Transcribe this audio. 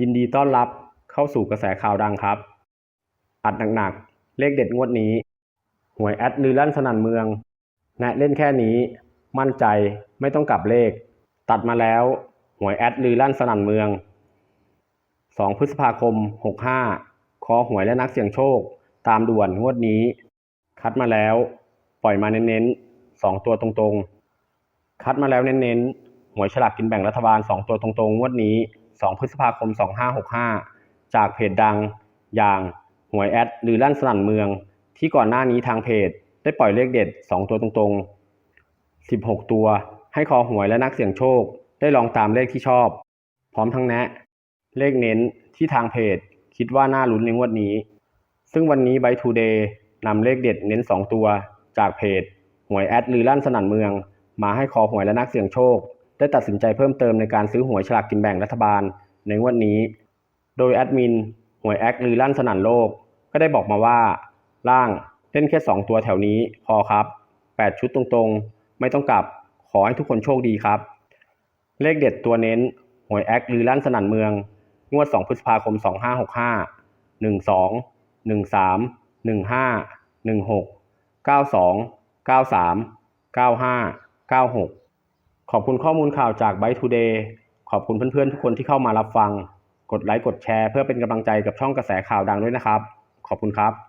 ยินดีต้อนรับเข้าสู่กระแสข่าวดังครับ อัดหนักๆ เลขเด็ดงวดนี้ หวยแอดลือลั่นสนั่นเมือง แนะเล่นแค่นี้ มั่นใจไม่ต้องกลับเลข ตัดมาแล้ว หวยแอดลือลั่นสนั่นเมือง 2 พฤษภาคม 65 คอหวยและนักเสี่ยงโชค ตามด่วนงวดนี้ คัดมาแล้ว ปล่อยมาเน้นๆ 2 ตัวตรงๆ คัดมาแล้วเน้นๆ หวยฉลากกินแบ่งรัฐบาล 2 ตัวตรงๆ งวดนี้ 2 พฤษภาคม 2565 จากเพจดังอย่างหวยแอดหรือลั่นสนั่นเมือง ที่ก่อนหน้านี้ทางเพจ ได้ปล่อยเลขเด็ด 2 ตัวตรงๆ 16 ตัว ให้คอหวยและนักเสี่ยงโชค ได้ลองตามเลขที่ชอบ พร้อมทั้งแนะ เลขเน้นที่ทางเพจ คิดว่าน่าลุ้นในงวดนี้ ซึ่งวันนี้ไบทูเดย์นำเลขเด็ดเน้น 2 ตัว จากเพจหวยแอดลือลั่นสนั่นเมือง มาให้คอหวยและนักเสี่ยงโชค ได้ตัดสินใจเพิ่มเติมในการซื้อหวยฉลากกินแบ่งรัฐบาลในงวดนี้ โดยแอดมินหวยแอดลือลั่นสนั่นโลก ก็ได้บอกมาว่า ล่างเล่นแค่ 2 ตัวแถวนี้พอครับ 8 ชุดตรงๆ ไม่ต้องกลับขอให้ทุกคนโชคดีครับ เลขเด็ดตัวเน้นหวยแอคลือลั่นสนั่นเมือง งวด 2 พฤษภาคม 2565 12 13 15 16 92 93 95 96 ขอบคุณข้อมูลข่าวจาก b y t o d a y ขอบคุณเพื่อนๆ ทุกคนที่เข้ามารับฟัง กดไลค์กดแชร์เพื่อเป็นกำลังใจกับช่องกระแสข่าวดังด้วยนะครับ ขอบคุณครับ